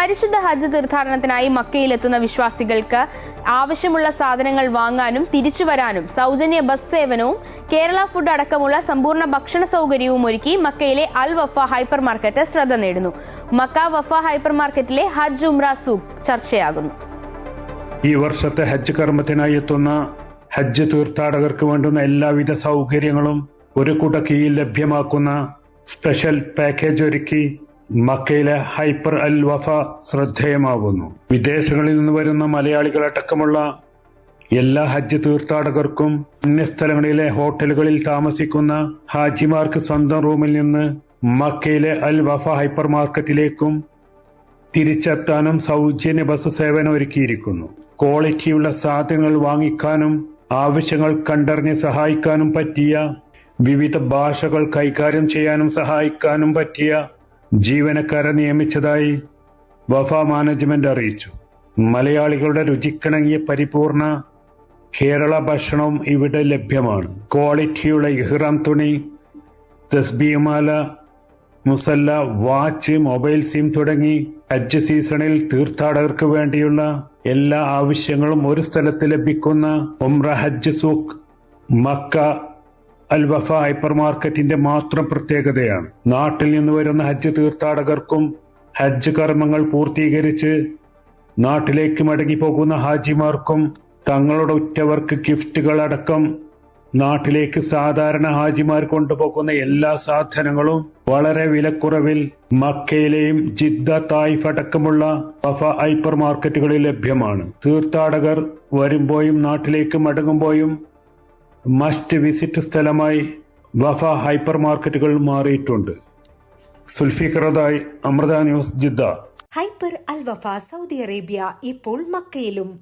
പരിശുദ്ധ ഹജ്ജ് തീർത്ഥാടനത്തിനായി മക്കയിലെത്തുന്ന വിശ്വാസികൾക്ക് ആവശ്യമുള്ള സാധനങ്ങൾ വാങ്ങാനും തിരിച്ചു വരാനും സൗജന്യ ബസ് സേവനവും കേരള ഫുഡ് അടക്കമുള്ള സമ്പൂർണ ഭക്ഷണ സൗകര്യവും ഒരുക്കി മക്കയിലെ അൽ വഫ ഹൈപ്പർ മാർക്കറ്റ് ശ്രദ്ധ നേടുന്നു. മക്ക വഫ ഹൈപ്പർ മാർക്കറ്റിലെ ഹജ്ജ് ഉംറ സൂഖ് ചർച്ചയാകുന്നു. ഈ വർഷത്തെ ഹജ്ജ് കർമ്മത്തിനായി എത്തുന്ന ഹജ്ജ് തീർത്ഥാടകർക്ക് വേണ്ടുന്ന എല്ലാവിധ സൗകര്യങ്ങളും ഒരു കുടക്കീയിൽ ലഭ്യമാക്കുന്ന സ്പെഷ്യൽ പാക്കേജ് ഒരുക്കി മക്കയിലെ ഹൈപ്പർ അൽ വഫ ശ്രദ്ധേയമാകുന്നു വിദേശങ്ങളിൽ നിന്ന് വരുന്ന മലയാളികളടക്കമുള്ള എല്ലാ ഹജ്ജ് തീർത്ഥാടകർക്കും അന്യസ്ഥലങ്ങളിലെ ഹോട്ടലുകളിൽ താമസിക്കുന്ന ഹാജിമാർക്ക് സ്വന്തം റൂമിൽ നിന്ന് മക്കയിലെ അൽ വഫ ഹൈപ്പർ മാർക്കറ്റിലേക്കും തിരിച്ചെത്താനും സൗജന്യ ബസ് സേവനം ഒരുക്കിയിരിക്കുന്നു. ക്വാളിറ്റിയുള്ള സാധനങ്ങൾ വാങ്ങിക്കാനും ആവശ്യങ്ങൾ കണ്ടറിഞ്ഞ് സഹായിക്കാനും പറ്റിയ വിവിധ ഭാഷകൾ കൈകാര്യം ചെയ്യാനും സഹായിക്കാനും പറ്റിയ ജീവനക്കാരെ നിയമിച്ചതായി വഫ മാനേജ്മെന്റ് അറിയിച്ചു. മലയാളികളുടെ രുചിക്കിണങ്ങിയ പരിപൂർണ കേരള ഭക്ഷണവും ഇവിടെ ലഭ്യമാണ്. ക്വാളിറ്റിയുള്ള ഇഹ്റാം തുണി തസ്ബിയമാല മുസല്ല വാച്ച് മൊബൈൽ സിം തുടങ്ങി ഹജ്ജ് സീസണിൽ തീർത്ഥാടകർക്ക് വേണ്ടിയുള്ള എല്ലാ ആവശ്യങ്ങളും ഒരു സ്ഥലത്ത് ലഭിക്കുന്ന ഉംറ ഹജ്ജ് സൂഖ് മക്ക അൽ വഫ ഹൈപ്പർ മാർക്കറ്റിന്റെ മാത്രം പ്രത്യേകതയാണ്. നാട്ടിൽ നിന്ന് വരുന്ന ഹജ്ജ് തീർത്ഥാടകർക്കും ഹജ്ജ് കർമ്മങ്ങൾ പൂർത്തീകരിച്ച് നാട്ടിലേക്ക് മടങ്ങി പോകുന്ന ഹാജിമാർക്കും തങ്ങളുടെ ഉറ്റവർക്ക് ഗിഫ്റ്റുകൾ അടക്കം നാട്ടിലേക്ക് സാധാരണ ഹാജിമാർ കൊണ്ടുപോകുന്ന എല്ലാ സാധനങ്ങളും വളരെ വിലക്കുറവിൽ മക്കയിലെയും ജിദ്ദ തായിഫ് അടക്കമുള്ള വഫ ഹൈപ്പർ മാർക്കറ്റുകളിൽ ലഭ്യമാണ്. തീർത്ഥാടകർ വരുമ്പോഴും നാട്ടിലേക്ക് മടങ്ങുമ്പോഴും മസ്റ്റ് വിസിറ്റ് സ്ഥലമായി വഫ ഹൈപ്പർ മാർക്കറ്റുകൾ മാറിയിട്ടുണ്ട്. സുൽഫിഖറദായി Amrita news Jeddah. Hyper Al Wafa Saudi Arabia ഇപ്പോൾ മക്കയിലും.